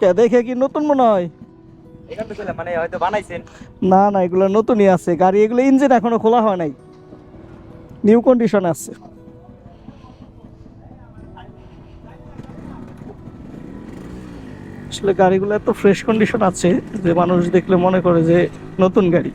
কে দেখে কি নতুন মনে হয়? মানে হয়তো বানাইছেন। না না এগুলো নতুনই আছে। গাড়ি এগুলো ইঞ্জিন এখনও খোলা হয় নাই। নিউ কন্ডিশন আছে। আসলে গাড়িগুলো এত ফ্রেশ কন্ডিশন আছে যে মানুষ দেখলে মনে করে যে নতুন গাড়ি।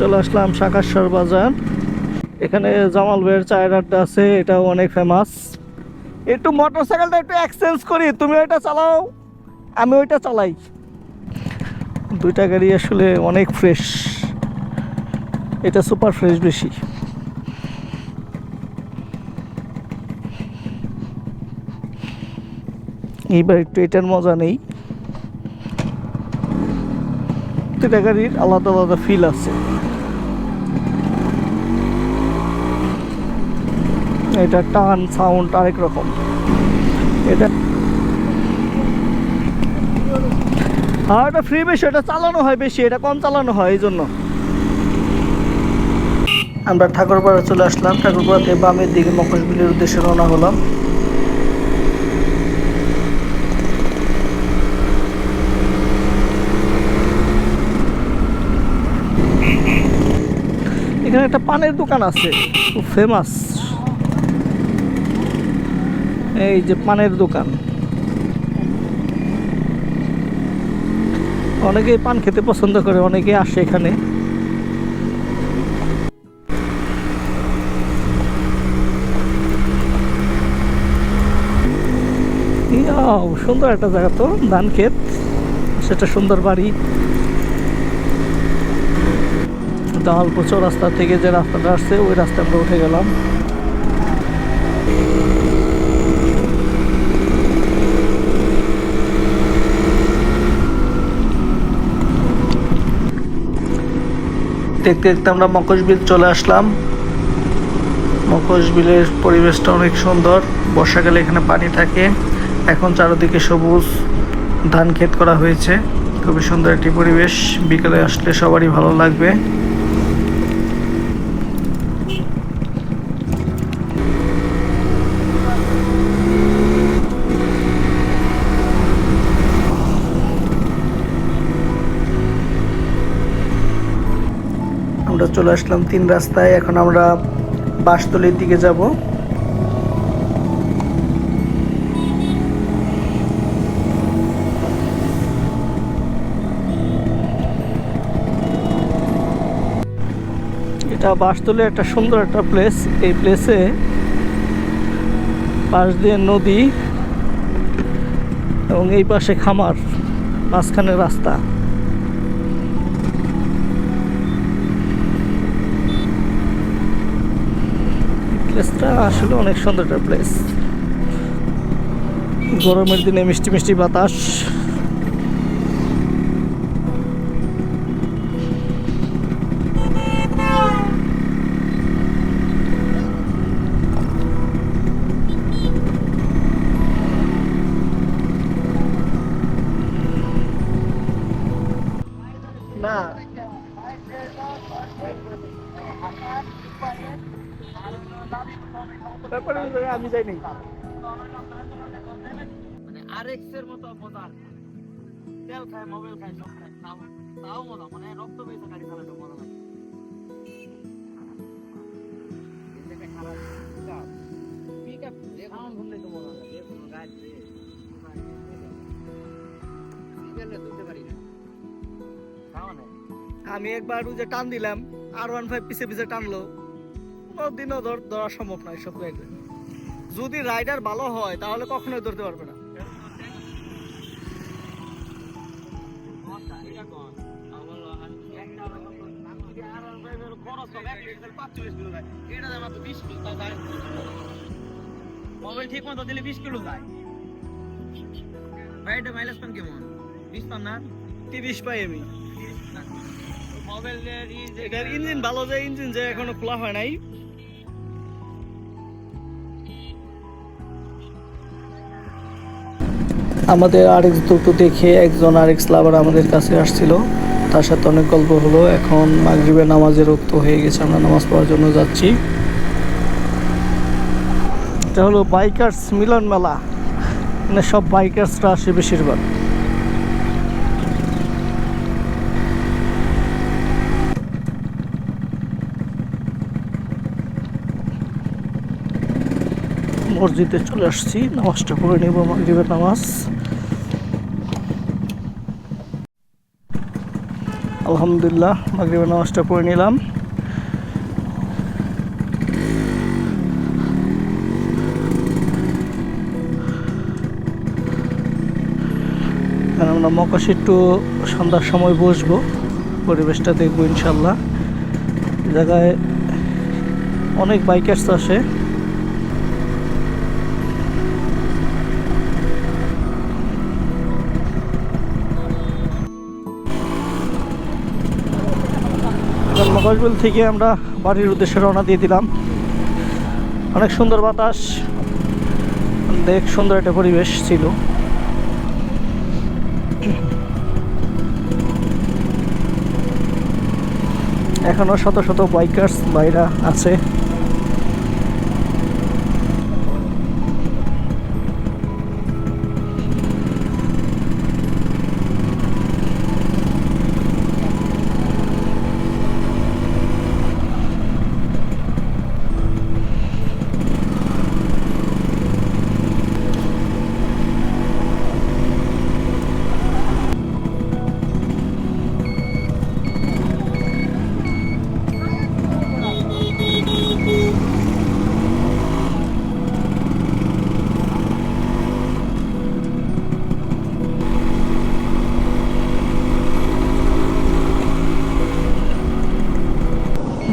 চলে আসলাম শাকাশ্বর বাজার। এখানে জামাল ভাইয়ের চায়ের আড্ডা আছে, এটাও অনেক ফেমাস একটু মোটরসাইকেলটা একটু এক্সচেঞ্জ করি, তুমি ওইটা চালাও, আমি ওইটা চালাই। দুইটা গাড়ি আসলে অনেক ফ্রেশ এটা সুপার ফ্রেশ বেশি। এইবার একটু এটার মজা নেই। দুইটা গাড়ির আলাদা আলাদা ফিল আছে। এটা টান সাউন্ড আরেক রকম। এটা হ্যাঁ এটা ফ্রি বেশি, এটা চালানো হয় বেশি, এটা কম চালানো হয়, এই জন্য। আমরা ঠাকুরপাড়া চলে আসলাম। ঠাকুরপাড়া থেকে বামের দিকে মকশবিলের উদ্দেশ্যে রওনা হলাম। এখানে একটা পানের দোকান আছে, খুব ফেমাস এই যে পানের দোকান। অনেকেই পান খেতে পছন্দ করে, অনেকেই আসে এখানে। সুন্দর একটা জায়গা তো ধান ক্ষেত সেটা সুন্দর বাড়ি। দালপুচো রাস্তা থেকে যে রাস্তাটা আসছে, ওই রাস্তায় আমরা উঠে গেলাম। দেখতে দেখতে আমরা মকশবিল চলে আসলাম। মকশবিলের পরিবেশটা অনেক সুন্দর। বর্ষাকালে এখানে পানি থাকে। এখন চারিদিকে সবুজ ধান ক্ষেত করা হয়েছে। খুবই সুন্দর একটি পরিবেশ। বিকেলে আসলে সবারই ভালো লাগবে আমরা চলে আসলাম তিন রাস্তায়। এখন আমরা বাসতলির দিকে যাব। এটা বাসতলি একটা সুন্দর একটা প্লেস এই প্লেসে পাশ দিয়ে নদী এবং এই পাশে খামার মাঝখানে রাস্তা। প্লেসটা আসলে অনেক সুন্দর একটা প্লেস গরমের দিনে মিষ্টি মিষ্টি বাতাস। না। ব্যাপারে আমি যাইনি মানে আরএক্স এর মতো মজা তেল খায় মোবাইল খায় সব খায়। তাও তাও মজা। মানে রক্ত পেয়েছে গাড়ি চালাতে মজা লাগে। তো মজা কোনো গাড়ি না। আমি একবার যে টান দিলাম আর ওয়ান ফাইভ পিছে পিছে টানলো। কোনোদিনও ধর সম্ভব নয় সব জায়গায়। যদি রাইডার ভালো হয় তাহলে কখনোই ধরতে পারবে না। মোবাইল ঠিক মতো দিলে বিশ কিলো যায়। ভাইটা মাইলেজ পান কেমন? বিশ পান না? তিরিশ পাই আমি। এটার ইঞ্জিন ভালো যে ইঞ্জিন যে এখনও খোলা হয় নাই। আমাদের আরেক দুটো দেখে একজন আরেক স্লাবার আমাদের কাছে আসছিল। তার সাথে অনেক গল্প হলো। এখন মাগরিবের নামাজের রক্ত হয়ে গেছে। আমরা নামাজ পড়ার জন্য যাচ্ছি। এটা হলো বাইকার্স মিলন মেলা। মানে সব বাইকার্সরা আসে বেশিরভাগ। মসজিদে চলে আসছি, নামাজটা পড়ে নেব, মাগরিবের নামাজ। আলহামদুলিল্লাহ, মাগরিবের নামাজটা পড়ে নিলাম। আমরা মকাশে একটু সন্ধ্যার সময় বসবো, পরিবেশটা দেখব ইনশাল্লাহ। জায়গায় অনেক বাইকার্স আসে। মকাশবিল থেকে আমরা বাড়ির উদ্দেশ্যে রওনা দিয়ে দিলাম। অনেক সুন্দর বাতাস, দেখ সুন্দর একটা পরিবেশ ছিল। এখনও শত শত বাইকার্স বাইরা আছে।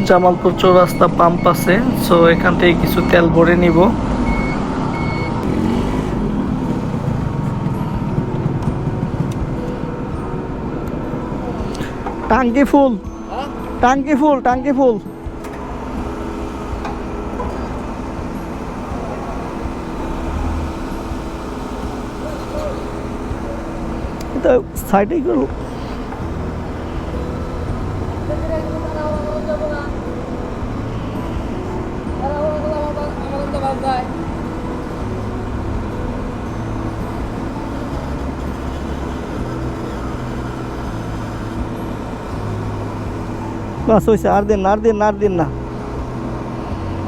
জামালপুর চৌরাস্তা পাম্প আছে সো এখান থেকে কিছু তেল ভরে নিব। টাঙ্কি ফুল টাঙ্কি ফুল টাঙ্কি ফুল। এটা সাইডে গেল। বাস হয়েছে আর দিন আর দিন না আর দিন না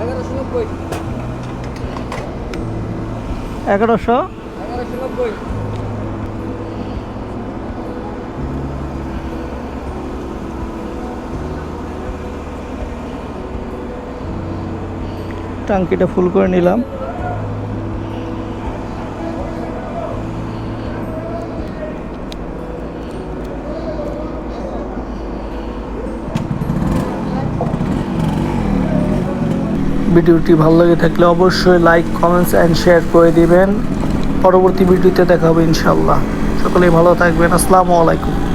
এগারোশো নব্বই এগারোশো এগারোশো নব্বই টাঙ্কিটা ফুল করে নিলাম। ভিডিওটি ভালো লাগে থাকলে অবশ্যই লাইক কমেন্টস অ্যান্ড শেয়ার করে দিবেন। পরবর্তী ভিডিওতে দেখা হবে ইনশাল্লাহ সকলেই ভালো থাকবেন। আসসালামু আলাইকুম।